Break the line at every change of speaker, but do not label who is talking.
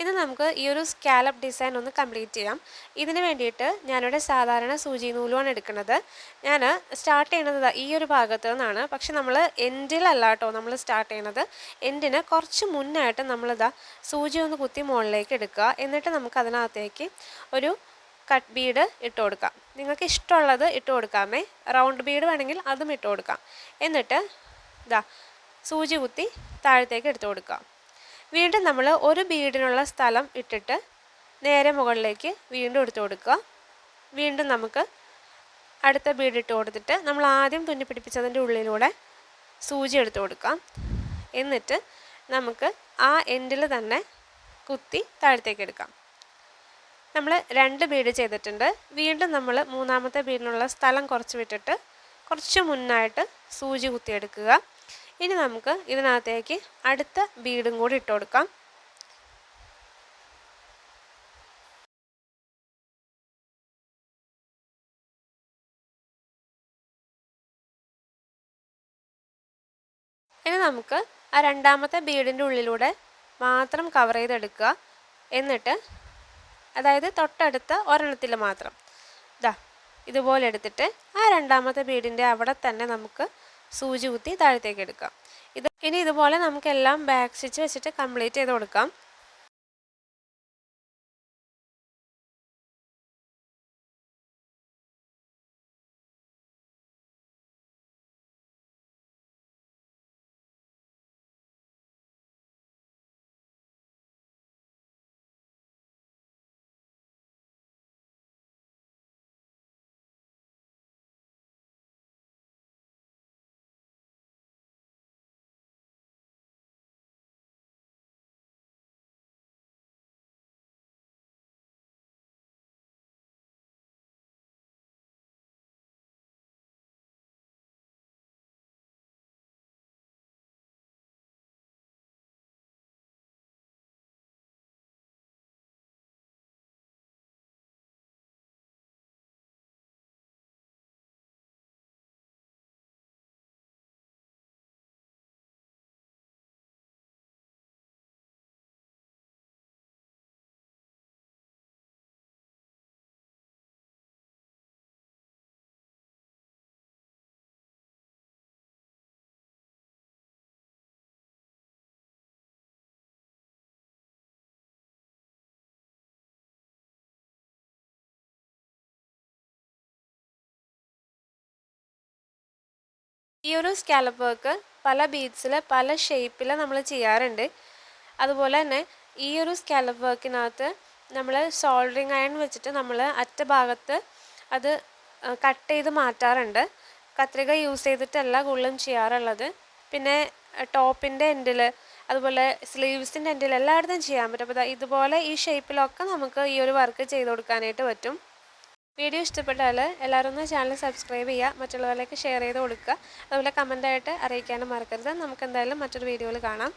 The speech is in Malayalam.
ഇനി നമുക്ക് ഈ ഒരു സ്കാലപ്പ് ഡിസൈൻ ഒന്ന് കംപ്ലീറ്റ് ചെയ്യാം. ഇതിന് വേണ്ടിയിട്ട് ഞാനിവിടെ സാധാരണ സൂചി നൂലുമാണ് എടുക്കുന്നത്. ഞാൻ സ്റ്റാർട്ട് ചെയ്യുന്നത് ഈ ഒരു ഭാഗത്ത് നിന്നാണ്. പക്ഷെ നമ്മൾ എൻഡിലല്ല കേട്ടോ നമ്മൾ സ്റ്റാർട്ട് ചെയ്യണത് എൻഡിന് കുറച്ച് മുന്നായിട്ട് നമ്മളിതാ സൂചി ഒന്ന് കുത്തി മുകളിലേക്ക് എടുക്കുക. എന്നിട്ട് നമുക്ക് അതിനകത്തേക്ക് ഒരു കട്ട് ബീഡ് ഇട്ട് കൊടുക്കാം. നിങ്ങൾക്ക് ഇഷ്ടമുള്ളത് ഇട്ട് കൊടുക്കാമേ. റൗണ്ട് ബീഡ് വേണമെങ്കിൽ അതും ഇട്ട് കൊടുക്കാം. എന്നിട്ട് ഇതാ സൂചി കുത്തി താഴത്തേക്ക് എടുത്തു കൊടുക്കുക. വീണ്ടും നമ്മൾ ഒരു ബീഡിനുള്ള സ്ഥലം ഇട്ടിട്ട് നേരെ മുകളിലേക്ക് വീണ്ടും എടുത്തു കൊടുക്കുക. വീണ്ടും നമുക്ക് അടുത്ത ബീഡ് ഇട്ട് കൊടുത്തിട്ട് നമ്മൾ ആദ്യം തുന്നി പിടിപ്പിച്ചതിന്റെ ഉള്ളിലൂടെ സൂചി എടുത്തു കൊടുക്കാം. എന്നിട്ട് നമുക്ക് ആ എൻഡിൽ തന്നെ കുത്തി താഴത്തേക്ക് എടുക്കാം. നമ്മൾ രണ്ട് ബീഡ് ചെയ്തിട്ടുണ്ട്. വീണ്ടും നമ്മൾ മൂന്നാമത്തെ ബീഡിനുള്ള സ്ഥലം കുറച്ച് വിട്ടിട്ട് കുറച്ച് മുന്നായിട്ട് സൂചി കുത്തിയെടുക്കുക. ഇനി നമുക്ക് ഇതിനകത്തേക്ക് അടുത്ത ബീഡും കൂടി ഇട്ട് കൊടുക്കാം. ഇനി നമുക്ക് ആ രണ്ടാമത്തെ ബീഡിന്റെ ഉള്ളിലൂടെ മാത്രം കവർ ചെയ്തെടുക്കുക. എന്നിട്ട് അതായത് തൊട്ടടുത്ത ഒരെണ്ണത്തിൽ മാത്രം. ഇതാ ഇതുപോലെ എടുത്തിട്ട് ആ രണ്ടാമത്തെ ബീഡിന്റെ അവിടെ തന്നെ നമുക്ക് സൂചി കുത്തി താഴത്തേക്ക് എടുക്കാം. ഇത് ഇനി ഇതുപോലെ നമുക്കെല്ലാം ബാക്ക് സ്റ്റിച്ച് വെച്ചിട്ട് കംപ്ലീറ്റ് ചെയ്ത് കൊടുക്കാം. ഈ ഒരു സ്കാലപ്പ് വർക്ക് പല ബീഡ്സിൽ പല ഷേപ്പിൽ നമ്മൾ ചെയ്യാറുണ്ട്. അതുപോലെ തന്നെ ഈ ഒരു സ്കാലപ്പ് വർക്കിനകത്ത് നമ്മൾ സോൾഡറിങ് അയൺ വെച്ചിട്ട് നമ്മൾ അറ്റ ഭാഗത്ത് അത് കട്ട് ചെയ്ത് മാറ്റാറുണ്ട്. കത്രിക യൂസ് ചെയ്തിട്ടല്ല കൂടുതലും ചെയ്യാറുള്ളത്. പിന്നെ ടോപ്പിന്റെ എൻഡിൽ അതുപോലെ സ്ലീവ്സിന്റെ എൻഡിൽ എല്ലായിടത്തും ചെയ്യാൻ പറ്റും. അപ്പോൾ ഇതുപോലെ ഈ ഷേപ്പിലൊക്കെ നമുക്ക് ഈ ഒരു വർക്ക് ചെയ്ത് കൊടുക്കാനായിട്ട് പറ്റും. വീഡിയോ ഇഷ്ടപ്പെട്ടാൽ എല്ലാവരും ഒന്ന് ചാനൽ സബ്സ്ക്രൈബ് ചെയ്യുക മറ്റുള്ളവരിലേക്ക് ഷെയർ ചെയ്ത് കൊടുക്കുക. അതുപോലെ കമന്റായിട്ട് അറിയിക്കാനും മറക്കരുത്. നമുക്ക് എന്തായാലും മറ്റൊരു വീഡിയോയിൽ കാണാം.